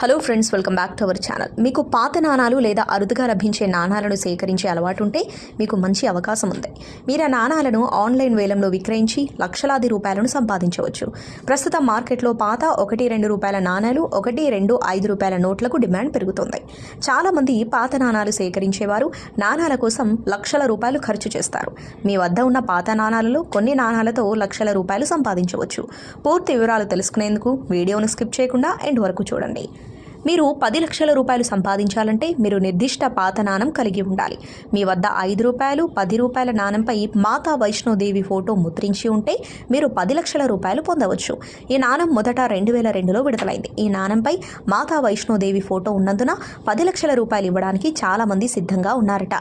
Hello friends welcome back to our channel మీకు పాత నాణాలు లేదా అరుదుగా లభించే నాణాలను సేకరించే అలవాటు ఉంటే మీకు మంచి అవకాశం ఉంది. మీరు ఆ నాణాలను ఆన్లైన్ వేలంలో విక్రయించి లక్షలాది రూపాయలను సంపాదించవచ్చు. ప్రస్తుతం మార్కెట్లో పాత ఒకటి రెండు రూపాయల నాణాలు ఒకటి రెండు ఐదు రూపాయల నోట్లకు డిమాండ్ పెరుగుతుంది. చాలామంది పాత నాణాలు సేకరించేవారు నాణాల కోసం లక్షల రూపాయలు ఖర్చు చేస్తారు. మీ వద్ద ఉన్న పాత నాణాలలో కొన్ని నాణాలతో లక్షల రూపాయలు సంపాదించవచ్చు. పూర్తి వివరాలు తెలుసుకునేందుకు వీడియోను స్కిప్ చేయకుండా ఎండ్ వరకు చూడండి. మీరు పది లక్షల రూపాయలు సంపాదించాలంటే మీరు నిర్దిష్ట పాత నాణం కలిగి ఉండాలి. మీ వద్ద ఐదు రూపాయలు పది రూపాయల నాణంపై మాతా వైష్ణోదేవి ఫోటో ముద్రించి ఉంటే మీరు పది లక్షల రూపాయలు పొందవచ్చు. ఈ నాణం మొదట రెండు వేల రెండులో విడుదలైంది. ఈ నాణంపై మాతా వైష్ణోదేవి ఫోటో ఉన్నందున పది లక్షల రూపాయలు ఇవ్వడానికి చాలామంది సిద్ధంగా ఉన్నారట.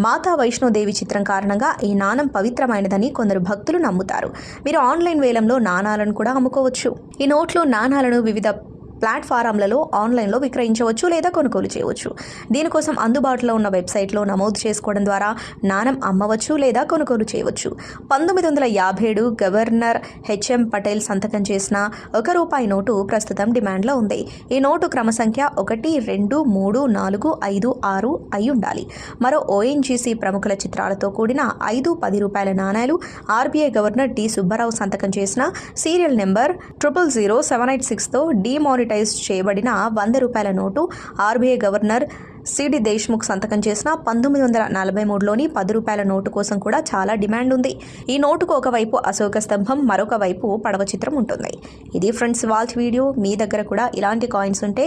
మాతా వైష్ణోదేవి చిత్రం కారణంగా ఈ నాణం పవిత్రమైనదని కొందరు భక్తులు నమ్ముతారు. మీరు ఆన్లైన్ వేలంలో నాణాలను కూడా అమ్ముకోవచ్చు. ఈ నోట్లో నాణాలను వివిధ ప్లాట్ఫారంలలో ఆన్లైన్లో విక్రయించవచ్చు లేదా కొనుగోలు చేయవచ్చు. దీనికోసం అందుబాటులో ఉన్న వెబ్సైట్లో నమోదు చేసుకోవడం ద్వారా నాణం అమ్మవచ్చు లేదా కొనుగోలు చేయవచ్చు. పంతొమ్మిది వందల యాభై ఏడు గవర్నర్ హెచ్ఎం పటేల్ సంతకం చేసిన ఒక రూపాయి నోటు ప్రస్తుతం డిమాండ్లో ఉంది. ఈ నోటు క్రమ సంఖ్య ఒకటి రెండు మూడు నాలుగు ఐదు ఆరు అయి ఉండాలి. మరో ఓఎన్జీసీ ప్రముఖుల చిత్రాలతో కూడిన ఐదు పది రూపాయల నాణేలు ఆర్బీఐ గవర్నర్ డి సుబ్బారావు సంతకం చేసిన serial number triple zero seven eight సిక్స్తో demonetize చేయబడిన వంద రూపాయల నోటు ఆర్బీఐ గవర్నర్ సిడి దేశ్ముఖ్ సంతకం చేసిన పంతొమ్మిది వందల నలభై మూడులోని పది రూపాయల నోటు కోసం కూడా చాలా డిమాండ్ ఉంది. ఈ నోటుకు ఒకవైపు అశోక స్తంభం మరొక వైపు పడవ చిత్రం ఉంటుంది. ఇది ఫ్రెండ్స్ వాల్చ్ వీడియో. మీ దగ్గర కూడా ఇలాంటి కాయిన్స్ ఉంటే